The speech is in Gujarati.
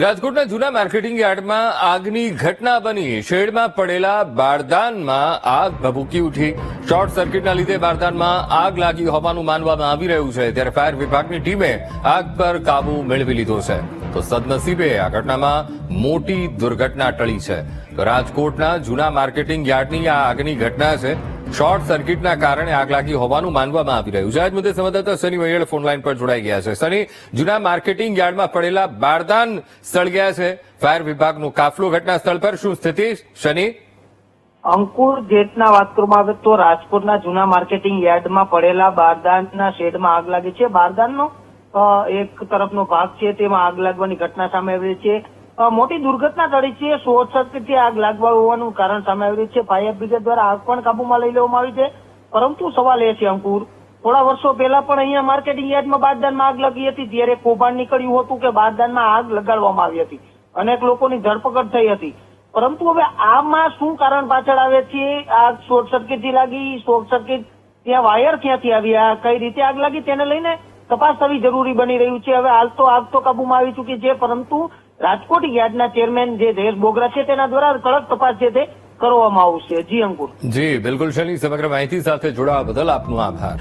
રાજકોટના જૂના માર્કેટિંગ યાર્ડમાં આગની ઘટના બની. શેડમાં પડેલા બારદાનમાં આગ ભભૂકી ઉઠી. શોર્ટ સર્કિટના લીધે બારદાનમાં આગ લાગી હોવાનું માનવામાં આવી રહ્યું છે. ત્યારે ફાયર વિભાગની ટીમે આગ પર કાબુ મેળવી લીધો છે. તો સદનસીબે આ ઘટનામાં મોટી દુર્ઘટના ટળી છે. તો રાજકોટના જૂના માર્કેટિંગ યાર્ડની આ આગની ઘટના છે. શોર્ટ સર્કિટના કારણે આગ લાગી હોવાનું માનવામાં આવી રહ્યું છે. આજ મુદ્દે સંવાદદાતા સની વૈયડ ફોન લાઈન પર જોડાઈ ગયા છે. સની, જૂના માર્કેટિંગ યાર્ડમાં પડેલા બારદાન સળગ્યા છે. ફાયર વિભાગનો કાફલો ઘટના સ્થળ પર શું સ્થિતિ? શનિ અંકુર જેટના વાત કરવામાં આવે તો રાજકોટના જૂના માર્કેટિંગ યાર્ડમાં પડેલા બારદાનના શેડમાં આગ લાગી છે. બારદાનનો એક તરફનો ભાગ છે. તેમાં આગ લાગવાની ઘટના સામે આવી છે. મોટી દુર્ઘટના ટળી છે. શોર્ટ સર્કિટથી આગ લાગવા હોવાનું કારણ સામે આવી રહ્યું છે. ફાયર બ્રિગેડ દ્વારા આગ પણ કાબુમાં લઈ લેવામાં આવી છે. પરંતુ સવાલ એ છે, અંકુર, થોડા વર્ષો પહેલા પણ અહીંયા માર્કેટિંગ યાર્ડમાં બારદાનમાં આગ લાગી હતી ત્યારે કૌભાંડ નીકળ્યું હતું કે બારદાનમાં આગ લગાડવામાં આવી હતી. અનેક લોકોની ધરપકડ થઈ હતી. પરંતુ હવે આમાં શું કારણ પાછળ આવે છે? આગ શોર્ટ સર્કિટથી લાગી? શોર્ટ સર્કિટ ત્યાં વાયર ક્યાંથી આવ્યા કઈ રીતે આગ લાગી? તેને લઈને તપાસ થવી જરૂરી બની રહ્યું છે. હવે હાલ તો આગ તો કાબુમાં આવી ચૂકી છે, પરંતુ રાજકોટ યાર્ડના ચેરમેન જે જયેશ બોગરા છે, તેના દ્વારા કડક તપાસ છે તે કરવામાં આવશે. જી અંકુર. જી, બિલકુલ શનિ સમગ્ર માહિતી સાથે જોડાવા બદલ આપનો આભાર.